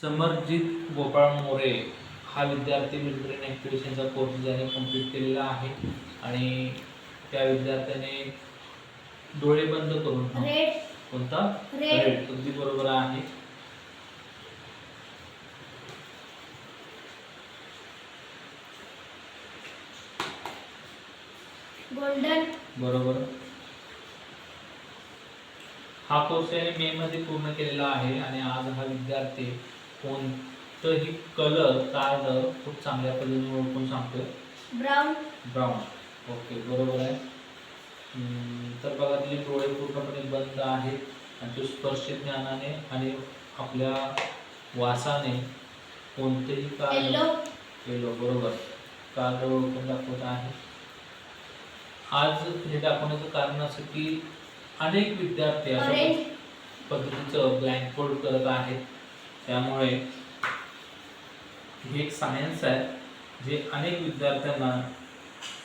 समरजित गोपाळ मोरे हा विद्यार्थी मिलिटरी ॲक्टिव्हिशनचा कोर्स ज्याने कंप्लीट केलेला आहे. आणि त्या विद्यार्थ्याने डोळे बंद करून कोणता? रेड अगदी बरोबर आहे. गोल्डन बरोबर. हा कोर्स याने मे मध्ये पूर्ण केलेला आहे. आणि आज हा विद्यार्थी कोणतंही कलर कार्ड खूप चांगल्या पद्धतीने ओळखून सांगतोय. ब्राऊन ब्राऊन ओके बरोबर आहे. तर बघा तिचे डोळे पूर्णपणे बंद आहेत आणि तो स्पर्श ज्ञानाने आणि आपल्या वासाने कोणतेही कार्ड येलो केलं बरोबर. कार्ड ओळखून दाखवत आहे? आज हे दाखवण्याचं कारण असं की अनेक विद्यार्थी अशा पद्धतीचं ब्लँक फोल्ड करत आहेत. त्यामुळे हे एक सायन्स आहे जे अनेक विद्यार्थ्यांना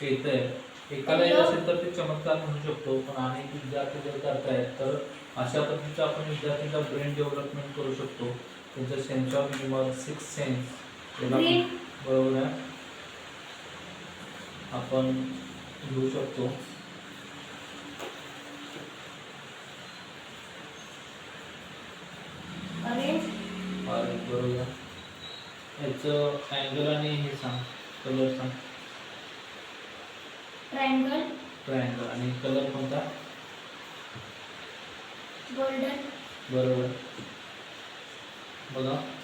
येत आहे एकाला येत असेल तर ते चमत्कार म्हणू शकतो पण अनेक विद्यार्थी जर करतायत तर अशा पद्धतीचं आपण विद्यार्थ्यांचा ब्रेन डेव्हलपमेंट करू शकतो. त्यांचं sense of humour six sense बरोबर आहे. आपण घेऊ शकतो. आणि बरोबर. याचं अँगल आणि हे सांग कलर सांग. ट्रायंगल ट्रायंगल आणि कलर कोणता? गोल्डन बरोबर. बघा.